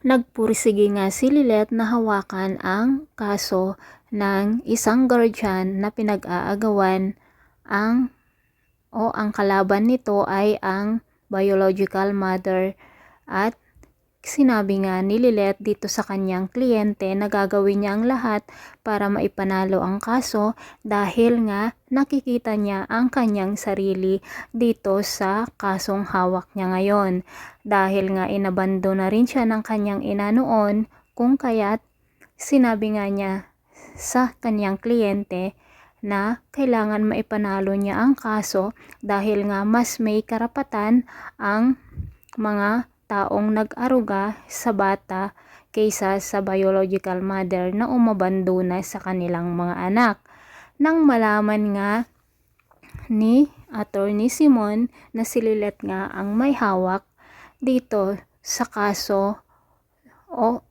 Nagpursige nga si Lilet na hawakan ang kaso ng isang guardian na pinag-aagawan. Ang o ang kalaban nito ay ang biological mother at sinabi nga ni Lilet dito sa kanyang kliyente na gagawin niya ang lahat para maipanalo ang kaso dahil nga nakikita niya ang kanyang sarili dito sa kasong hawak niya ngayon. Dahil nga inabando na rin siya ng kanyang ina noon kung kaya't sinabi nga niya sa kanyang kliyente na kailangan maipanalo niya ang kaso dahil nga mas may karapatan ang mga taong nag-aruga sa bata kaysa sa biological mother na umabando na sa kanilang mga anak. Nang malaman nga ni Attorney Simon na si Lilet nga ang may hawak dito sa kaso o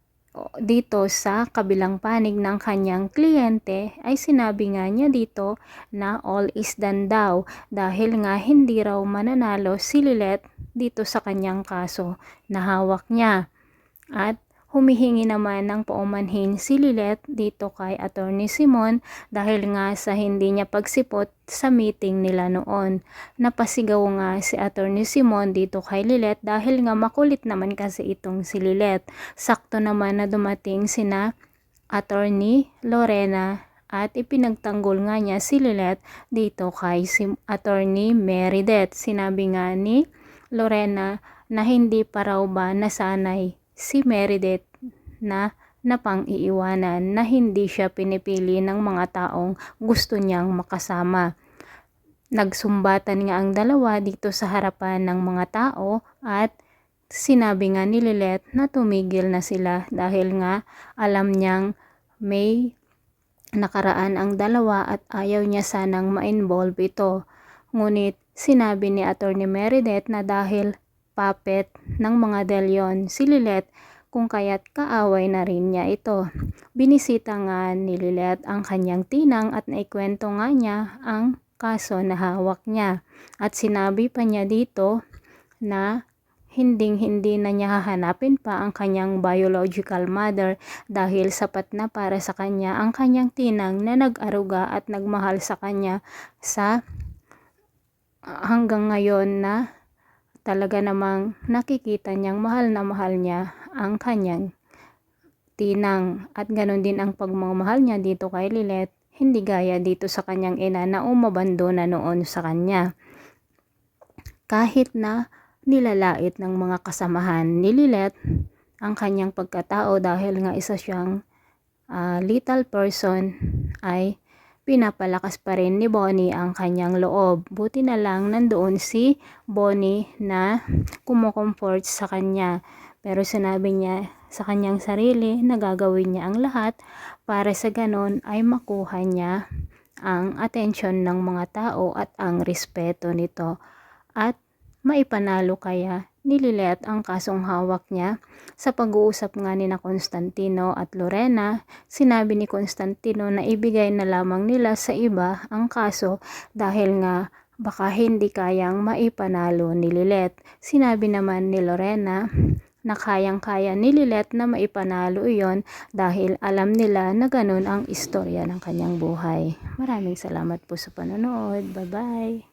dito sa kabilang panig ng kanyang kliyente ay sinabi nga niya dito na all is done daw dahil nga hindi raw mananalo si Lilet dito sa kanyang kaso na hawak niya. At humihingi naman ng paumanhin si Lilet dito kay Attorney Simon dahil nga sa hindi niya pagsipot sa meeting nila noon. Napasigaw nga si Attorney Simon dito kay Lilet dahil nga makulit naman kasi itong si Lilet. Sakto naman na dumating sina Attorney Lorena at ipinagtanggol nga niya si Lilet dito kay si Attorney Meredith. Sinabi nga ni Lorena na hindi pa raw ba nasanay si Meredith na napang-iiwanan na hindi siya pinipili ng mga taong gusto niyang makasama. Nagsumbatan nga ang dalawa dito sa harapan ng mga tao at sinabi nga ni Lilet na tumigil na sila dahil nga alam niyang may nakaraan ang dalawa at ayaw niya sanang ma-involve ito. Ngunit sinabi ni Attorney Meredith na dahil puppet ng mga delyon si Lilet kung kaya't kaaway na rin niya ito. Binisita nga ni Lilet ang kanyang tinang at naikwento nga niya ang kaso na hawak niya. At sinabi pa niya dito na hinding hindi na niya hahanapin pa ang kanyang biological mother dahil sapat na para sa kanya ang kanyang tinang na nag-aruga at nagmahal sa kanya sa hanggang ngayon na talaga namang nakikita niyang mahal na mahal niya ang kanyang tinang. At ganun din ang pagmamahal niya dito kay Lilet hindi gaya dito sa kanyang ina na umabando na noon sa kanya. Kahit na nilalait ng mga kasamahan ni Lilet ang kanyang pagkatao dahil nga isa siyang uh, little person ay pinapalakas pa rin ni Bonnie ang kanyang loob. Buti na lang nandoon si Bonnie na kumukomfort sa kanya. Pero sinabi niya sa kanyang sarili na gagawin niya ang lahat para sa ganon ay makuha niya ang atensyon ng mga tao at ang respeto nito. At maipanalo kaya nililet ang kasong hawak niya. Sa pag-uusap nga ni na Constantino at Lorena, sinabi ni Constantino na ibigay na lamang nila sa iba ang kaso dahil nga baka hindi kayang maipanalo ni Lilet. Sinabi naman ni Lorena na kayang-kaya ni Lilet na maipanalo iyon dahil alam nila na ganun ang istorya ng kanyang buhay. Maraming salamat po sa panonood. Bye-bye!